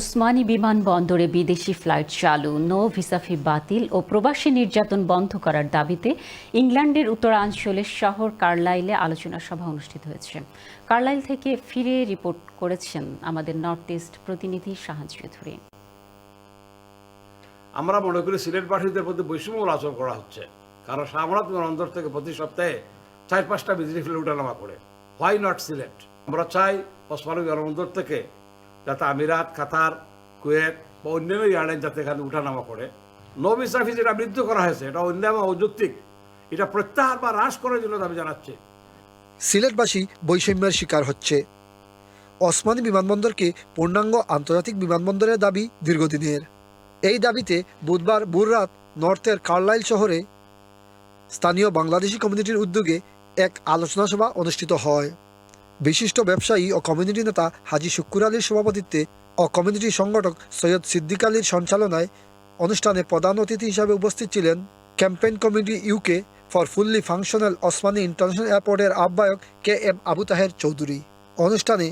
ওসমানী বিমানবন্দরে বিদেশি ফ্লাইট চালু। নো ভিসাফি বাতিল ও প্রবাসী নির্যাতন বন্ধ করার দাবিতে ইংল্যান্ডের উত্তরাঞ্চলের শহর কার্লাইলে আলোচনা সভা অনুষ্ঠিত হয়েছে। কার্লাইল থেকে ফিরে রিপোর্ট করেছেন আমাদের নর্থ ইস্ট প্রতিনিধি শাহান চৌধুরী। আমরা মনে করি সিলেটবাসীদের প্রতি বৈষম্য আচরণ করা হচ্ছে। কারণ সামরাত অন্তর থেকে প্রতি সপ্তাহে চার পাঁচটা বিদেশি ফেলে উঠানামা করে। Why not Sylhet? আমরা চাই ওসমানী বিমানবন্দর থেকে যাতে আমিরাত, কাতার, কুয়েত বা অন্যান্য এয়ারলাইন যাতে এখানে উঠানামা করে। নো ভিসা যেটা বৃদ্ধি করা হয়েছে, এটা অন্যান্য অযৌক্তিক। এটা প্রত্যাহার বা হ্রাস করার জন্য দাবি জানাচ্ছি। সিলেটবাসী বৈষম্যের শিকার হচ্ছে। ওসমানী বিমানবন্দরকে পূর্ণাঙ্গ আন্তর্জাতিক বিমানবন্দরের দাবি দীর্ঘদিনের। এই দাবিতে বুধবার বুররাত নর্থের কার্লাইল শহরে স্থানীয় বাংলাদেশি কমিউনিটির উদ্যোগে এক আলোচনা সভা অনুষ্ঠিত হয়। বিশিষ্ট ব্যবসায়ী ও কমিউনিটি নেতা হাজি শুক্কুর আলীর সভাপতিত্বে ও কমিউনিটি সংগঠক সৈয়দ সিদ্দিক আলীর সঞ্চালনায় অনুষ্ঠানে প্রধান অতিথি হিসাবে উপস্থিত ছিলেন campaign committee UK for fully functional Osmani international এয়ারপোর্টের আহ্বায়ক কে এম আবু তাহের চৌধুরী। অনুষ্ঠানে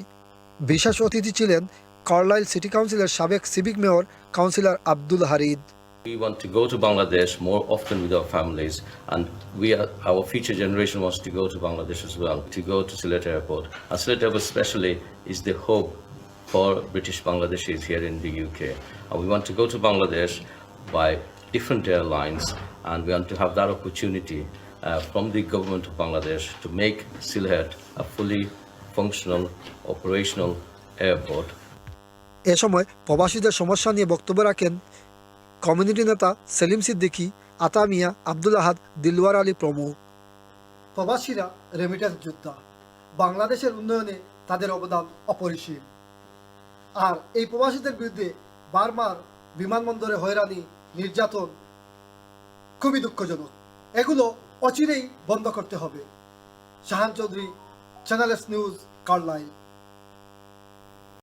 বিশেষ অতিথি ছিলেন কার্লাইল সিটি কাউন্সিলের সাবেক civic mayor councillor Abdul Harid. We want to go to Bangladesh more often with our families, and we are, our future generation wants to go to Bangladesh as well, to go to Sylhet Airport. And Sylhet Airport especially is the hope for British Bangladeshis here in the UK. And we want to go to Bangladesh by different airlines, and we want to have that opportunity uh, from the government of Bangladesh to make Sylhet a fully functional, operational airport এ সময় প্রবাসীদের সমস্যা নিয়ে বক্তব্য রাখেন community নেতা সেলিম সিদ্দিকী, আতা মিয়া, আব্দুল আহাদ, দিলওয়ার আলী প্রমুখ। প্রবাসীরা রেমিটেন্স যোদ্ধা। বাংলাদেশের উন্নয়নে তাদের অবদান অপরিসীম। আর এই প্রবাসীদের বিরুদ্ধে বারবার বিমানবন্দরে হয়রানি, নির্যাতন খুবই দুঃখজনক। এগুলো অচিরেই বন্ধ করতে হবে। Shahan Chowdhury channel S news Carlisle